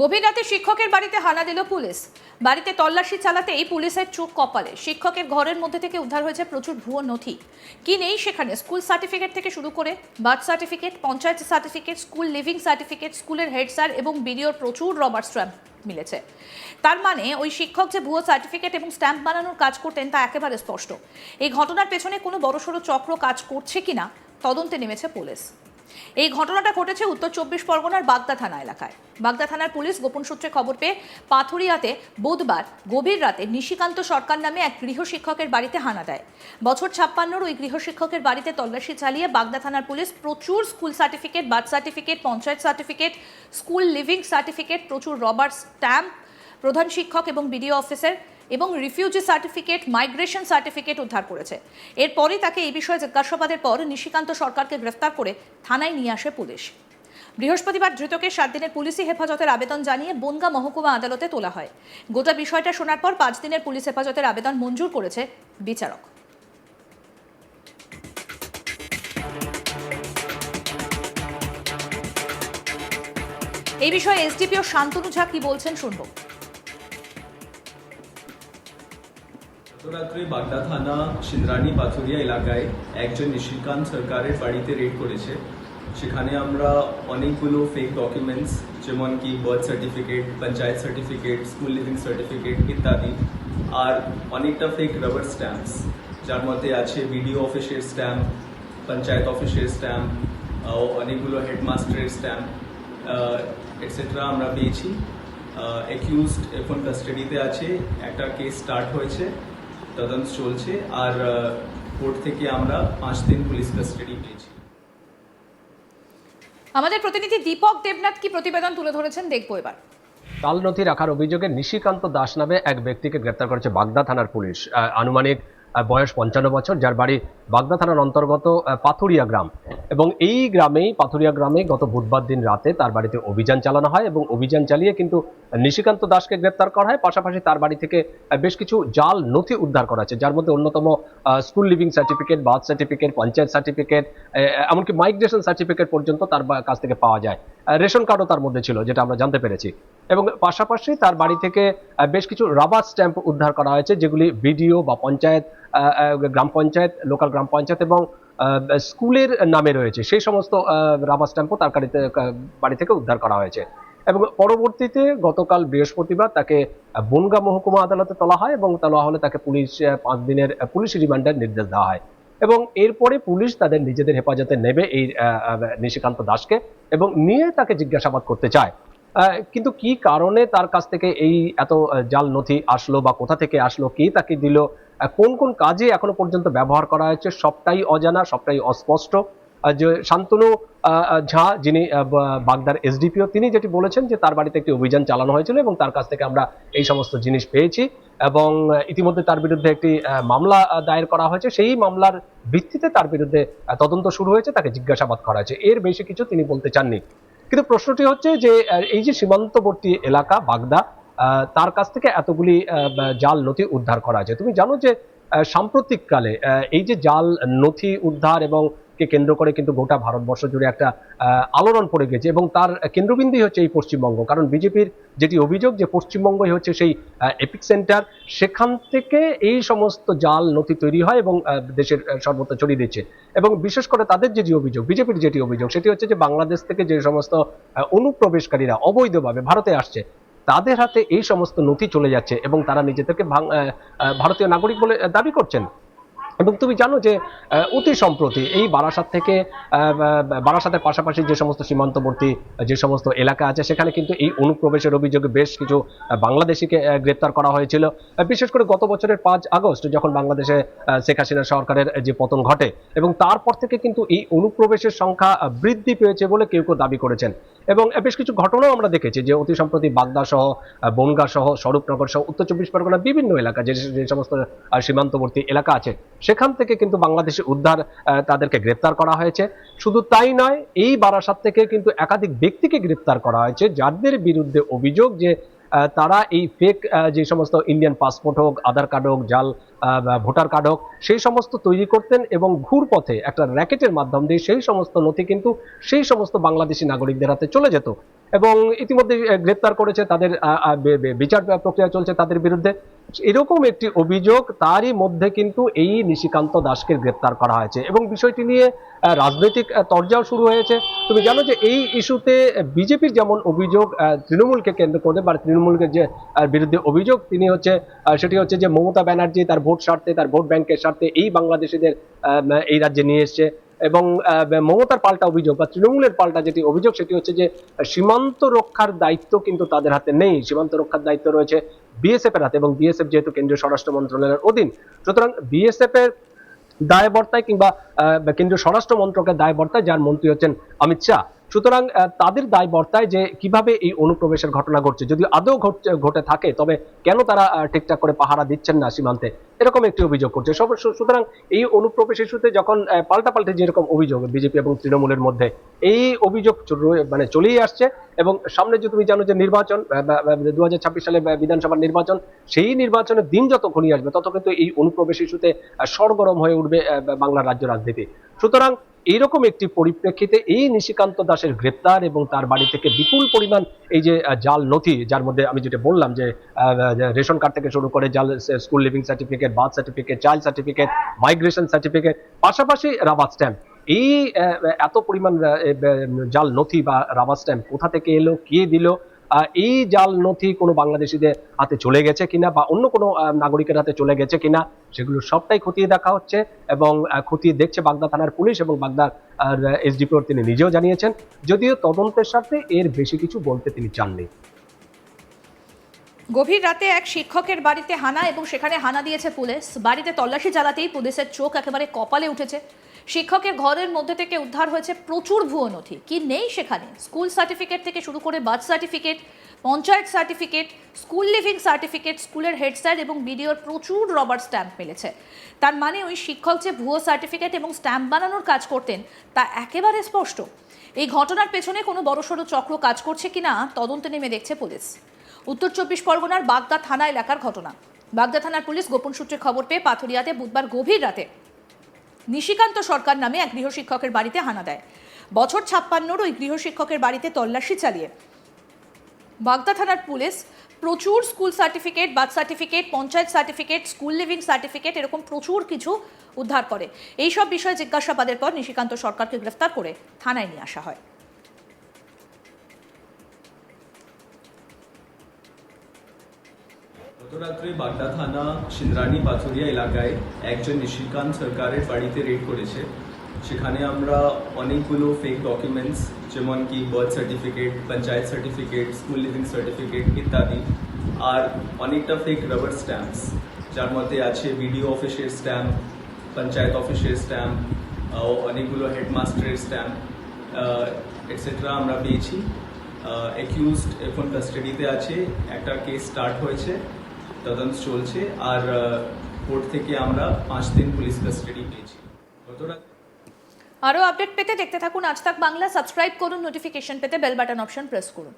গভীর রাতে শিক্ষকের বাড়িতে হানা দিল পুলিশ। বাড়িতে তল্লাশি চালাতেই পুলিশের চোখ কপালে। শিক্ষকের ঘরের মধ্যে থেকে উদ্ধার হয়েছে প্রচুর ভুয়ো নথি। কি নেই সেখানে? স্কুল সার্টিফিকেট থেকে শুরু করে birth certificate, panchayat certificate, school leaving certificate, স্কুলের হেড স্যার এবং বিডিওর প্রচুর রবার স্ট্যাম্প মিলেছে। তার মানে ওই শিক্ষক যে ভুয়ো সার্টিফিকেট এবং স্ট্যাম্প বানানোর কাজ করতেন তা একেবারে স্পষ্ট। এই ঘটনার পেছনে কোনো বড়সড় চক্র কাজ করছে কিনা তদন্তে নেমেছে পুলিশ। এই ঘটনাটা ঘটেছে উত্তর চব্বিশ পরগনার বাগদা থানা এলাকায়। বাগদা থানার পুলিশ গোপন সূত্রে খবর পেয়ে পাথুরিয়াতে বুধবার গভীর রাতে নিশিকান্ত সরকার নামে এক গৃহশিক্ষকের বাড়িতে হানা দেয়। বছর ছাপ্পান্নর ওই গৃহশিক্ষকের বাড়িতে তল্লাশি চালিয়ে বাগদা থানার পুলিশ প্রচুর school certificate, birth certificate, panchayat certificate, school leaving certificate, প্রচুর রবার স্ট্যাম্প প্রধান শিক্ষক এবং বিডিও অফিসার এবং রিফিউজি সার্টিফিকেট, মাইগ্রেশন সার্টিফিকেট উদ্ধার করেছে। এরপরই তাকে এই বিষয়ে জিজ্ঞাসাবাদের পর নিশিকান্ত সরকারকে গ্রেফতার করে থানায় নিয়ে আসে পুলিশ। বৃহস্পতিবার ধৃতকে সাত দিনের পুলিশি হেফাজতের আবেদন জানিয়ে বনগা মহকুমা আদালতে তোলা হয়। গোটা বিষয়টা শোনার পর পাঁচ দিনের পুলিশ হেফাজতের আবেদন মঞ্জুর করেছে বিচারক। এই বিষয়ে এসডিপিও শান্তনু ঝা কি বলছেন শুনব। গতরাত্রে বাগদা থানা সিন্দ্রানি পাথুরিয়া এলাকায় একজন নিশিকান্ত সরকারের বাড়িতে রেড করেছে। সেখানে আমরা অনেকগুলো ফেক ডকুমেন্টস যেমন কি birth certificate panchayat certificate school leaving certificate ইত্যাদি, আর অনেকটা ফেক রাবার স্ট্যাম্পস যার মধ্যে আছে বিডিও অফিসের স্ট্যাম্প পঞ্চায়েত অফিসের স্ট্যাম্প অনেকগুলো হেডমাস্টারের স্ট্যাম্প এটসেট্রা আমরা পেয়েছি। অ্যাকিউজড এখন কাস্টাডিতে আছে। একটা কেস স্টার্ট হয়েছে। তদন্ত চলছে আর কোর্ট থেকে আমরা পাঁচ দিন পুলিশ কাস্টাডি পেয়েছি। আমাদের প্রতিনিধি দীপক দেবনাথ কি প্রতিবেদন তুলে ধরেছেন দেখব এবার। তাল নথি রাখার অভিযোগে নিশিকান্ত দাস নামে এক ব্যক্তিকে গ্রেপ্তার করেছে বাগদা থানার পুলিশ। আনুমানিক বয়স পঞ্চান্ন বছর, যার বাড়ি বাগদা থানার অন্তর্গত পাথুরিয়া গ্রাম। এবং এই গ্রামেই, পাথুরিয়া গ্রামে গত বুধবার দিন রাতে তার বাড়িতে অভিযান চালানো হয় এবং অভিযান চালিয়ে কিন্তু নিশিকান্ত দাসকে গ্রেপ্তার করা হয়। পাশাপাশি তার বাড়ি থেকে বেশ কিছু জাল, নথি উদ্ধার করা হয়েছে যার মধ্যে অন্যতম school leaving certificate, birth certificate, panchayat certificate এমনকি মাইগ্রেশন সার্টিফিকেট পর্যন্ত তার কাছ থেকে পাওয়া যায়। রেশন কার্ডও তার মধ্যে ছিল, যেটা আমরা জানতে পেরেছি। এবং পাশাপাশি তার বাড়ি থেকে বেশ কিছু রাবার স্ট্যাম্প উদ্ধার করা হয়েছে, যেগুলি বিডিও বা পঞ্চায়েত গ্রাম পঞ্চায়েত, লোকাল গ্রাম পঞ্চায়েত এবং স্কুলের নামে রয়েছে। সেই সমস্ত রাবার স্ট্যাম্পও তার বাড়িতে বাড়ি থেকে উদ্ধার করা হয়েছে। এবং পরবর্তীতে গতকাল বৃহস্পতিবার তাকে বনগাঁ মহকুমা আদালতে তোলা হয় এবং তোলা হলে তাকে পুলিশ পাঁচ দিনের পুলিশ রিমান্ডের নির্দেশ দেওয়া হয়। এবং এরপরে পুলিশ তাদের নিজেদের হেফাজতে নেবে এই নিশিকান্ত দাসকে এবং নিয়ে তাকে জিজ্ঞাসাবাদ করতে চায়। কিন্তু কি কারণে তার কাছ থেকে এই এত জাল নথি আসলো বা কোথা থেকে আসলো, কি তাকে দিল কোন কোন কাজে এখনও পর্যন্ত ব্যবহার করা হয়েছে, সবটাই অজানা, সবটাই অস্পষ্ট। যে শান্তনু ঝা, যিনি বাগদার এসডিপিও, তিনি যেটি বলেছেন যে তার বাড়িতে একটি অভিযান চালানো হয়েছিল এবং তার কাছ থেকে আমরা এই সমস্ত জিনিস পেয়েছি এবং ইতিমধ্যে তার বিরুদ্ধে একটি মামলা দায়ের করা হয়েছে। সেই মামলার ভিত্তিতে তার বিরুদ্ধে তদন্ত শুরু হয়েছে, তাকে জিজ্ঞাসাবাদ করা হয়েছে। এর বেশি কিছু তিনি বলতে চাননি। কিন্তু প্রশ্নটি হচ্ছে যে এই যে সীমান্তবর্তী এলাকা, বাগদা তার কাছ থেকে এতগুলি জাল, নথি উদ্ধার করা হয়েছে। তুমি জানো যে সাম্প্রতিককালে এই যে জাল, নথি উদ্ধার এবং কে কেন্দ্র করে কিন্তু গোটা ভারতবর্ষ জুড়ে একটা আলোড়ন পড়ে গেছে এবং তার কেন্দ্রবিন্দুই হচ্ছে এই পশ্চিমবঙ্গ। কারণ বিজেপির যেটি অভিযোগ যে পশ্চিমবঙ্গই হচ্ছে সেই এপিক সেন্টার সেখান থেকে এই সমস্ত জাল, নথি তৈরি হয় এবং দেশের সর্বত্র ছড়িয়ে দিচ্ছে। এবং বিশেষ করে তাদের যে যে অভিযোগ, বিজেপির যেটি অভিযোগ, সেটি হচ্ছে যে বাংলাদেশ থেকে যে সমস্ত অনুপ্রবেশকারীরা অবৈধভাবে ভারতে আসছে, তাদের হাতে এই সমস্ত নথি চলে যাচ্ছে এবং তারা নিজেদেরকে ভারতীয় নাগরিক বলে দাবি করছেন। এবং তুমি জানো যে অতি সম্প্রতি এই বারাসাত থেকে বারাসাতের পাশাপাশি যে সমস্ত সীমান্তবর্তী, যে সমস্ত এলাকা আছে, সেখানে কিন্তু এই অনুপ্রবেশের অভিযোগে বেশ কিছু বাংলাদেশিকে গ্রেপ্তার করা হয়েছিল। বিশেষ করে গত বছরের পাঁচ আগস্ট, যখন বাংলাদেশে শেখ হাসিনা সরকারের যে পতন ঘটে এবং তারপর থেকে কিন্তু এই অনুপ্রবেশের সংখ্যা বৃদ্ধি পেয়েছে বলে কেউ কেউ দাবি করেছেন। এবং বেশ কিছু ঘটনাও আমরা দেখেছি যে অতি সম্প্রতি বাগদা সহ বনগাঁ সহ, স্বরূপনগর সহ, উত্তর চব্বিশ পরগনার বিভিন্ন এলাকা, যে যে সমস্ত সীমান্তবর্তী এলাকা আছে সেখান থেকে কিন্তু বাংলাদেশে উদ্ধার তাদেরকে গ্রেপ্তার করা হয়েছে। শুধু তাই নয়, এই বারাসাত থেকে কিন্তু একাধিক ব্যক্তিকে গ্রেপ্তার করা হয়েছে, যাদের বিরুদ্ধে অভিযোগ যে তারা এই ফেক যে সমস্ত ইন্ডিয়ান পাসপোর্ট হোক, আধার কার্ড হোক, জাল ভোটার কার্ড হোক, সেই সমস্ত তৈরি করতেন এবং ঘুর পথে একটা র্যাকেটের মাধ্যম দিয়ে সেই সমস্ত নথি কিন্তু সেই সমস্ত বাংলাদেশি নাগরিকদের হাতে চলে যেত। এবং ইতিমধ্যে গ্রেপ্তার করেছে তাদের বিচার প্রক্রিয়া চলছে তাদের বিরুদ্ধে। এরকম একটি অভিযোগ তারই মধ্যে কিন্তু এই নিশিকান্ত দাসকে গ্রেপ্তার করা হয়েছে। এবং বিষয়টি নিয়ে রাজনৈতিক তরজাও শুরু হয়েছে। তুমি জানো যে এই ইস্যুতে বিজেপির যেমন অভিযোগ তৃণমূলকে কেন্দ্র করে বা তৃণমূলকে যে বিরুদ্ধে অভিযোগ, তিনি হচ্ছে সেটি হচ্ছে যে মমতা ব্যানার্জি তার ভোট স্বার্থে, তার ভোট ব্যাংকের স্বার্থে এই বাংলাদেশিদের এই রাজ্যে নিয়ে এসছে। এবং মমতার পাল্টা অভিযোগ বা তৃণমূলের পাল্টা যেটি অভিযোগ, সেটি হচ্ছে যে, সীমান্ত রক্ষার দায়িত্ব কিন্তু তাদের হাতে নেই। সীমান্ত রক্ষার দায়িত্ব রয়েছে বিএসএফ এর হাতে এবং বিএসএফ যেহেতু কেন্দ্রীয় স্বরাষ্ট্র মন্ত্রণালয়ের অধীন। সুতরাং বিএসএফ এর দায়বর্তায় কিংবা কেন্দ্রীয় স্বরাষ্ট্র মন্ত্রকের দায়বর্তায় যার মন্ত্রী হচ্ছেন অমিত শাহ। সুতরাং তাদের দায় বর্তায় যে কীভাবে এই অনুপ্রবেশের ঘটনা ঘটছে। যদি আদৌ ঘটে থাকে, তবে কেন তারা ঠিকঠাক করে পাহারা দিচ্ছেন না সীমান্তে, এরকম একটি অভিযোগ করছে। সুতরাং এই অনুপ্রবেশ ইস্যুতে যখন পাল্টাপাল্টি যেরকম অভিযোগ বিজেপি এবং তৃণমূলের মধ্যে, এই অভিযোগ মানে চলেই আসছে এবং সামনে যে তুমি জানো যে নির্বাচন দু হাজার ছাব্বিশ সালে বিধানসভার নির্বাচন, সেই নির্বাচনের দিন যত ঘনিয়ে আসবে, তত কিন্তু এই অনুপ্রবেশ ইস্যুতে সরগরম হয়ে উঠবে বাংলার রাজ্য রাজনীতি। সুতরাং এইরকম একটি পরিপ্রেক্ষিতে এই নিশিকান্ত দাসের গ্রেপ্তার এবং তার বাড়ি থেকে বিপুল পরিমাণ এই যে জাল নথি, যার মধ্যে আমি যেটা বললাম যে রেশন কার্ড থেকে শুরু করে জাল school leaving certificate, birth certificate, child certificate, migration certificate, পাশাপাশি রাবার স্ট্যাম্প। এই এত পরিমাণ জাল নথি বা রাবার স্ট্যাম্প কোথা থেকে এলো, কে দিল এই জাল নথি কোনো বাংলাদেশিদের হাতে চলে গেছে কিনা বা অন্য কোনো নাগরিকের হাতে চলে গেছে কিনা, সেগুলো সবটাই খতিয়ে দেখা হচ্ছে এবং খতিয়ে দেখছে বাগদা থানার পুলিশ এবং বাগদার এসডিপিওর তিনি নিজেও জানিয়েছেন। যদিও তদন্তের স্বার্থে এর বেশি কিছু বলতে তিনি চাননি। গভীর রাতে এক শিক্ষকের বাড়িতে হানা এবং সেখানে হানা দিয়েছে পুলিশ। বাড়িতে তল্লাশি চালাতেই পুলিশের চোখ একেবারে কপালে উঠেছে। শিক্ষকের ঘরের মধ্যে থেকে উদ্ধার হয়েছে প্রচুর ভুয়ো নথি। কি নেই সেখানে? স্কুল সার্টিফিকেট থেকে শুরু করে birth certificate, panchayat certificate, school leaving certificate, স্কুলের হেড স্যার এবং বিডিওর প্রচুর রবার স্ট্যাম্প মিলেছে। তার মানে ওই শিক্ষক যে ভুয়ো সার্টিফিকেট এবং স্ট্যাম্প বানানোর কাজ করতেন, তা একেবারে স্পষ্ট। এই ঘটনার পেছনে কোনো বড়সড় চক্র কাজ করছে কিনা, তদন্তে নেমে দেখছে পুলিশ। উত্তর চব্বিশ পরগনার বাগদা থানা এলাকার ঘটনা। বাগদা থানার পুলিশ গোপন সূত্রে খবর পেয়ে পাথরিয়াতে বুধবার গভীর রাতে নিশিকান্ত সরকার নামে এক গৃহশিক্ষকের বাড়িতে হানা দেয়। বছর ছাপ্পান্নর ওই গৃহশিক্ষকের বাড়িতে তল্লাশি চালিয়ে। বাগদা থানার পুলিশ প্রচুর school certificate, birth certificate, panchayat certificate, school leaving certificate এরকম প্রচুর কিছু উদ্ধার করে। এইসব বিষয়ে জিজ্ঞাসাবাদের পর নিশিকান্ত সরকারকে গ্রেফতার করে থানায় নিয়ে আসা হয়। গতরাত্রে বাগদা থানা সিন্দ্রানি পাথুরিয়া এলাকায় একজন নিশিকান্ত সরকারের বাড়িতে রেড করেছে। সেখানে আমরা অনেকগুলো ফেক ডকুমেন্টস যেমন কি birth certificate panchayat certificate school leaving certificate ইত্যাদি, আর অনেকটা ফেক রাবার স্ট্যাম্পস যার মধ্যে আছে বিডিও অফিসের স্ট্যাম্প পঞ্চায়েত অফিসের স্ট্যাম্প অনেকগুলো হেডমাস্টারের স্ট্যাম্প এটসেট্রা আমরা পেয়েছি। অ্যাকিউজড এখন কাস্টাডিতে আছে। একটা কেস স্টার্ট হয়েছে। তদন্ত চলছে আর কোর্ট থেকে আমরা পাঁচ দিন পুলিশ কাস্টাডি পেয়েছি। আরও আপডেট পেতে দেখতে থাকুন আজ তাক বাংলা, সাবস্ক্রাইব করুন, নোটিফিকেশন পেতে বেল বাটন অপশন প্রেস করুন।